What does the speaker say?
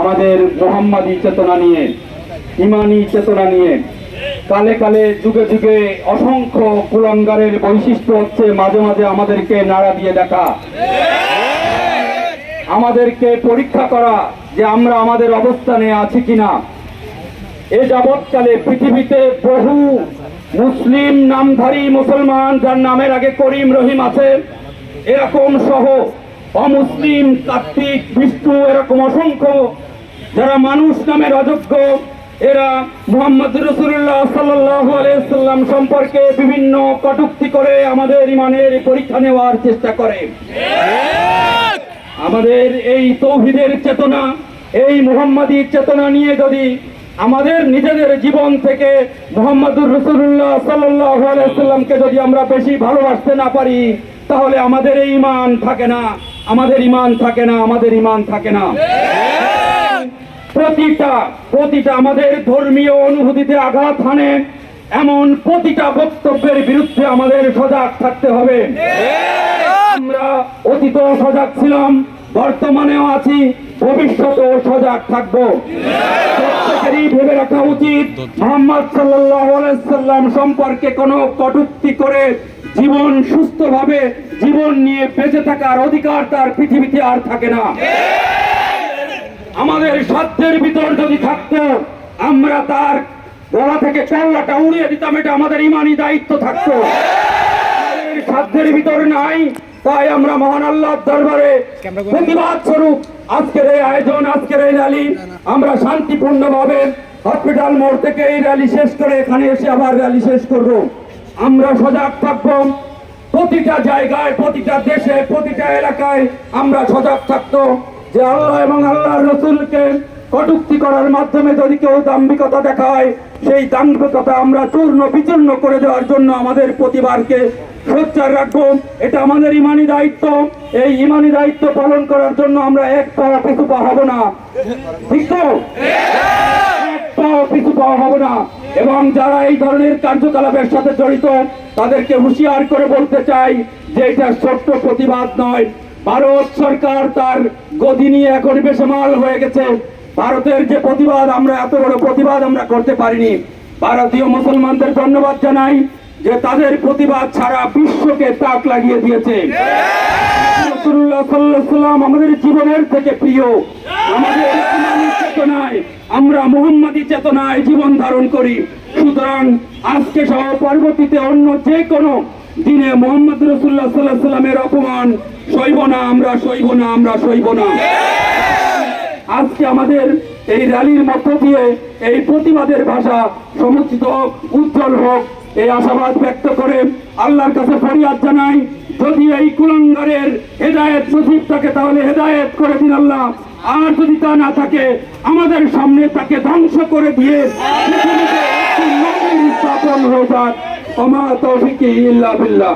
আমাদের মোহাম্মদী চেতনা নিয়ে, ইমানি চেতনা নিয়ে। কালে কালে যুগে যুগে অসংখ্য কুলঙ্গারের বৈশিষ্ট্য হচ্ছে মাঝে মাঝে আমাদেরকে নাড়া দিয়ে দেখা। আমাদেরকে পরীক্ষা করা যে আমরা আমাদের অবস্থানে আছি কিনা। এ যাবৎকালে পৃথিবীতে বহু মুসলিম নামধারী মুসলমান যার নামের আগে করিম রহিম আছে, এরকম সহ অমুসলিম, কার্তিক, বিষ্ণু এরকম অসংখ্য যারা মানুষ নামের অযোগ্য, এরা মোহাম্মদ রসুল্লাহ সাল্লাহ আলাইসাল্লাম সম্পর্কে বিভিন্ন কটুক্তি করে আমাদের ইমানের পরীক্ষা নেওয়ার চেষ্টা করে। আমাদের এই তৌহিদের চেতনা, এই মোহাম্মদী চেতনা নিয়ে যদি আমাদের নিজেদের জীবন থেকে মোহাম্মদুর রসুল্লাহ সাল্লাহ আলাইসাল্লামকে যদি আমরা বেশি ভালোবাসতে না পারি, তাহলে আমাদের এই ইমান থাকে না। আমাদের ইমান থাকে না, আমাদের ইমান থাকে না। প্রতিটা প্রতিটা আমাদের ধর্মীয় অনুভূতিতে আঘাত হানে, এমন প্রতিটা বক্তব্যের বিরুদ্ধে আমাদের সজাগ থাকতে হবে। আমরা অতীত সজাগ ছিলাম, বর্তমানেও আছি, ভবিষ্যতেও সজাগ থাকব। প্রত্যেকেরই ভেবে রাখা উচিত। মোহাম্মদ সাল্লাম সম্পর্কে কোনো কটূক্তি করে জীবন সুস্থভাবে জীবন নিয়ে বেঁচে থাকার অধিকার তার পৃথিবীতে আর থাকে না। আমাদের সাধ্যের ভিতর যদি থাকতো, আমরা তার গলা থেকে চাল্লাটা উড়িয়ে দিতাম, এটা আমাদের ইমানি দায়িত্ব থাকতো। সাধ্যের ভিতর নাই তাই আমরা মহান আল্লাহর দরবারে প্রতিবাদ স্বরূপ আজকের এই আয়োজন আজকের এই র্যালি আমরা শান্তিপূর্ণভাবে হসপিটাল মোড় থেকে এই র্যালি শেষ করে এখানে এসে আবার র্যালি শেষ করব। আমরা সজাগ থাকব। প্রতিটা জায়গায় প্রতিটা দেশে প্রতিটা এলাকায় আমরা সজাগ থাকতো যে আল্লাহ এবং আল্লাহর রসুলকে কটুক্তি করার মাধ্যমে যদি কেউ দাম্ভিকতা দেখায়, সেই দাম্ভিকতা আমরা চূর্ণ বিচূর্ণ করে দেওয়ার জন্য আমাদের প্রতিবারকে সোচ্চার রাখব। এটা আমাদের ইমানি দায়িত্ব। এই ইমানি দায়িত্ব পালন করার জন্য আমরা এক পা পিছু পা হব না। ঠিক তো? এক পাও পিছু পাওয়া হবে না। এবং যারা এই ধরনের কার্যকলাপের সাথে জড়িত, তাদেরকে হুঁশিয়ার করে বলতে চাই যে এটা ছোট্ট প্রতিবাদ নয়। ভারত সরকার তার গদি নিয়ে এখন বেসামাল হয়ে গেছে। ভারতের যে প্রতিবাদ, আমরা এত বড় প্রতিবাদ আমরা করতে পারিনি। ভারতীয় মুসলমানদের ধন্যবাদ জানাই যে তাদের প্রতিবাদ ছাড়া বিশ্বকে তাক লাগিয়ে দিয়েছে। আমাদের জীবনের থেকে প্রিয়। আমাদের চেতনায় আমরা মোহাম্মদী চেতনায় জীবন ধারণ করি। সুতরাং আজকে সহ পরবর্তীতে অন্য যে কোনো দিনে মোহাম্মদ রসুল্লাহ সাল্লাহ সাল্লামের অপমান সইব না, আমরা সইব না, আমরা সইব না। আজকে আমাদের এই র্যালির মধ্য দিয়ে এই প্রতিবাদের ভাষা সমুচিত হোক উজ্জ্বল হোক। এই আশাবাদ ব্যক্ত করে আল্লাহর কাছে ফরিয়াদ জানাই, যদি এই কুলঙ্গারের হেদায়েত নসিব থাকে তাহলে হেদায়েত করে দিন আল্লাহ। আর যদি তা না থাকে, আমাদের সামনে তাকে ধ্বংস করে দিয়ে স্থাপন হয়ে যাক। বিল্লাহ।